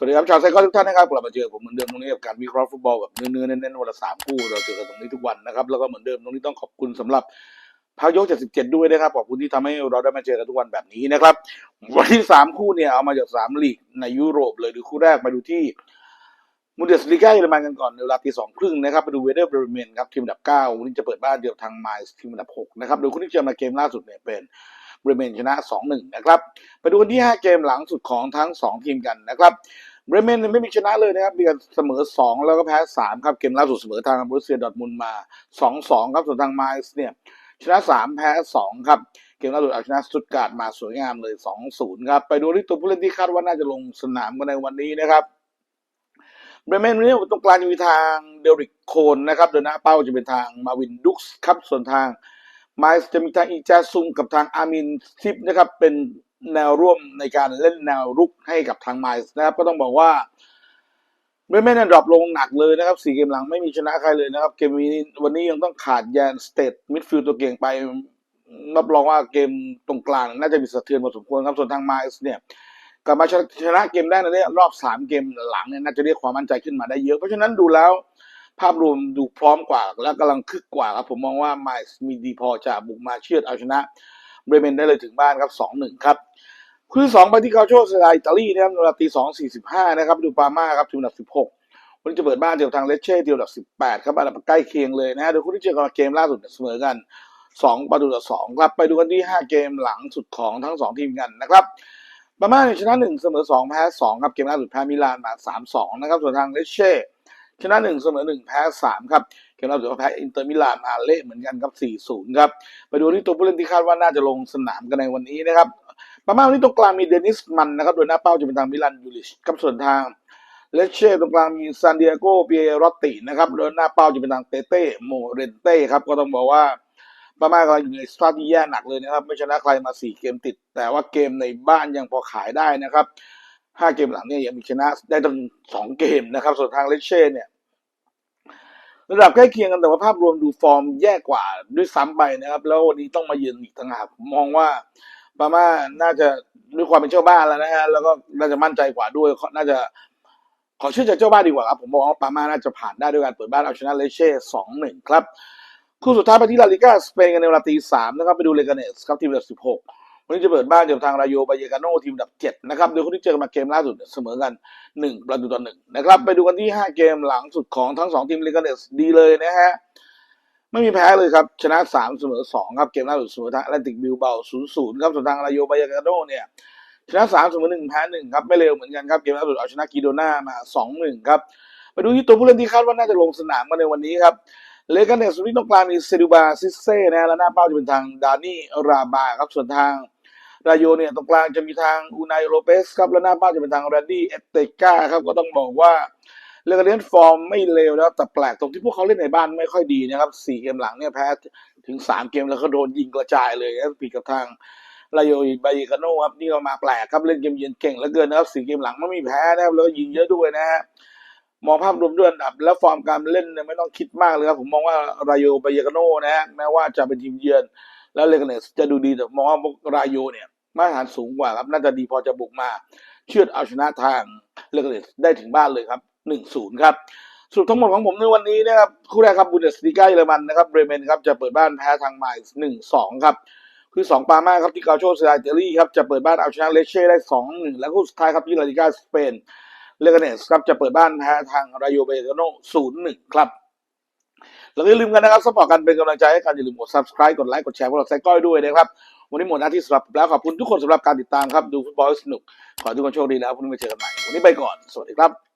สวัสดีครับชาวไซคอนทุกท่านนะครับกลับมาเจอผมเหมือนเดิมตรงนี้กับการวิเคราะห์ฟุตบอลแบบเนื้อๆเน้นๆวันละสามคู่เราเจอกันตรงนี้ทุกวันนะครับแล้วก็เหมือนเดิมตรงนี้ต้องขอบคุณสำหรับพายก77 ด้วยนะครับขอบคุณที่ทำให้เราได้มาเจอกันทุกวันแบบนี้นะครับ วันที่สามคู่เนี่ยเอามาจากสามลีกในยุโรปเลยดูคู่แรกมาดูที่มุนเดสลีกาเยอรมันกันก่อนในเวลาตีสองครึ่งนะครับไปดูเวเดอร์เบรเมนครับทีมอันดับเก้าวันนี้จะเปิดบ้านเดียวทางไมล์ทีมอันดับหกนะครับโดยคู่ที่เจอมาเกมล่าสุดเนี่ยเป็น บรเมนชนะสองหนึ่งนะครับไปดูกันที่ 5 เกมหลังสุดของทั้ง 2 ทีมกันนะครับเบรเมนไม่มีชนะเลยนะครับมีกันเสมอ 2 แล้วก็แพ้ 3 ครับ เกมล่าสุดเสมอทางบรูเซียดอทมุนมา 2-2 ครับส่วนทางไมล์เนี่ยชนะ 3 แพ้ 2 ครับเกมล่าสุดเอาชนะสตุตการ์ดมาสวยงามเลย 2-0 ครับ ไปดูที่ตัวผู้เล่นที่คาดว่าน่าจะลงสนามกันในวันนี้นะครับเบรเมนวันนี้ตรงกลางจะมีทางเดริกโคนนะครับโดยหน้าเป้าจะเป็นทางมาวินดุกส์ครับส่วนทาง ไมล์จะมีทางอีจาซุงกับทางอามินซิปนะครับเป็นแนวร่วมในการเล่นแนวรุกให้กับทางไมล์นะครับ ก็ต้องบอกว่าเบรเมนดรอปลงหนักเลยนะครับสี่เกมหลังไม่มีชนะใครเลยนะครับ เกมนี้วันนี้ยังต้องขาดแยนสเตทมิดฟิลด์ตัวเก่งไปรับรองว่าเกมตรงกลางน่าจะมีสะเทือนพอสมควรครับส่วนทางไมล์เนี่ยกลับมาชนะเกมได้ในรอบสามเกมหลังเนี่ยน่าจะเรียกความมั่นใจขึ้นมาได้เยอะ เพราะฉะนั้นดูแล้ว ภาพรวมดูพร้อมกว่า และกำลังคึกกว่าครับ ผมมองว่าไมล์มีดีพอจะบุกมาเชือดเอาชนะเบรเมนได้เลยถึงบ้านครับสองหนึ่งครับคู่ที่สองไปที่เกาโชสไลอิตาลีนะครับเวลาตีสองสี่สิบห้านะครับดูปาม่าครับทีมอันดับสิบหกวันนี้จะเปิดบ้านเดียวทางเลเช่ทีมอันดับสิบแปดครับอันดับใกล้เคียงเลยนะฮะโดยคู่ที่เจอกันเกมล่าสุดเสมอกันสองประตูต่อสองครับไปดูกันที่ห้าเกมหลังสุดของทั้งสองทีมกันนะครับปาม่าชนะหนึ่งเสมอสองแพ้สองครับเกมล่าสุดแพ้มิลานมาสามสองนะครับส่วนทางเลเช่ ชนะหนึ่งเสมอหนึ่งแพ้สามครับเกมล่าสุดก็แพ้อินเตอร์มิลานมาเละเหมือนกันครับ4-0ครับไปดูที่ตัวผู้เล่นที่คาดว่าน่าจะลงสนามกันในวันนี้นะครับประมาณนี้ตรงกลางมีเดนิสมันนะครับโดยหน้าเป้าจะเป็นทางมิลันยูริชกับส่วนทางเลเช่ตรงกลางมีซานดิเอโกเปียโรตตินะครับโดยหน้าเป้าจะเป็นทางเตเต้โมเรนเต้ครับก็ต้องบอกว่าประมาณกำลังอยู่ในสตาร์ทที่แย่หนักเลยนะครับ ไม่ชนะใครมา 4 เกมติด แต่ว่าเกมในบ้านยังพอขายได้นะครับ 5 เกมหลังเนี่ยยังมีชนะได้ตั้ง2เกมนะครับ ส่วนทางเลเช่เนี่ย ระดับใกล้เคียงกันแต่ว่าภาพรวมดูฟอร์มแย่กว่าด้วยซ้ำไปนะครับ แล้ววันนี้ต้องมาเยือนอีกต่างหากมองว่าปาม่าน่าจะด้วยความเป็นเจ้าบ้านแล้วนะฮะแล้วก็น่าจะมั่นใจกว่าด้วยน่าจะขอเชื่อใจเจ้าบ้านดีกว่าครับผมมองว่าปาม่าน่าจะผ่านได้ด้วยการเปิดบ้านเอาชนะเลเช่สองหนึ่งครับคู่สุดท้ายไปที่ลาลิก้าสเปนกันในเวลาตีสามนะครับไปดูเลกาเนสครับทีมอันดับสิบหก วันนี้จะเปิดบ้านเจอทางรายโยบายกาโนทีมดับเจ็ดนะครับโดยคนที่เจอกันมาเกมล่าสุดเสมอกันหนึ่งประตูต่อหนึ่งนะครับไปดูกันที่ห้าเกมหลังสุดของทั้งสองทีมเลกาเนสดีเลยนะฮะไม่มีแพ้เลยครับ ชนะสามเสมอสองครับเกมล่าสุดเสมอทางแอตแลนติกบิลเบาศูนย์ศูนย์ครับส่วนทางรายโยบายกาโนเนี่ยชนะสามเสมอหนึ่งแพ้หนึ่งครับไม่เร็วเหมือนกันครับเกมล่าสุดเอาชนะกีโดนามาสองหนึ่งครับไปดูที่ตัวผู้เล่นที่คาดว่าน่าจะลงสนามกันในวันนี้ครับเลกาเนสวันนี้ตรงกลางมีเซดูบาซิเซ่นะและหน้าเป้าจะเป็นทางดานี่ราบาครับส่วนทาง รายโยเนี่ยตรงกลางจะมีทางอูนายโรเปสครับและหน้าเป้านจะเป็นทางแรนดี้เอตเตกาครับก็ต้องบอกว่าเลกาเนฟอร์มไม่เลวแล้วแต่แปลกตรงที่พวกเขาเล่นในบ้านไม่ค่อยดีนะครับสี่เกมหลังเนี่ยแพ้ถึงสามเกมแล้วก็โดนยิงกระจายเลยครับผิดกับทางรายโยบายกาโนครับนี่ก็มาแปลกครับเล่นเกมเยือนเก่งเหลือเกินนะครับสี่เกมหลังไม่มีแพ้นะครับแล้วก็ยิงเยอะด้วยนะฮะมองภาพรวมด้วยอันดับ แล้วฟอร์มการเล่นเนี่ยไม่ต้องคิดมากเลยครับผมมองว่ารายโยบายกาโนนะฮะแม้ว่าจะเป็นทีมเยือน แล้วเลกาเนสจะดูดีแต่มองว่ามกรายโยเนี่ยมาตรฐานสูงกว่าครับ น่าจะดีพอจะบุกมา เชือดเอาชนะทางเลกาเนสได้ถึงบ้านเลยครับหนึ่งศูนย์ครับสรุปทั้งหมดของผมในวันนี้นะครับคู่แรกครับบูเดสลีกาเยอรมันนะครับเบรเมนครับจะเปิดบ้านแพ้ทางไมล์หนึ่งสองครับคือสองปามาครับที่กาโชสไลเตอรี่ครับจะเปิดบ้านเอาชนะเลเช่ได้สองหนึ่งและคู่สุดท้ายครับที่ลาลิกาสเปนเลกาเนสครับจะเปิดบ้านแพ้ทางรายโยเบกโนศูนย์หนึ่งครับ แล้วอย่าลืมกันนะครับสปอร์ตกันเป็นกำลังใจให้กันอย่าลืมกด subscribe กดไลค์กดแชร์พวกเราใส่ก้อยด้วยนะครับ วันนี้หมดหน้าที่สำหรับแล้วขอบคุณทุกคนสำหรับการติดตามครับดูฟุตบอลสนุก ขอทุกคนโชคดีแล้วพรุ่งนี้มาเจอกันใหม่วันนี้ไปก่อนสวัสดีครับ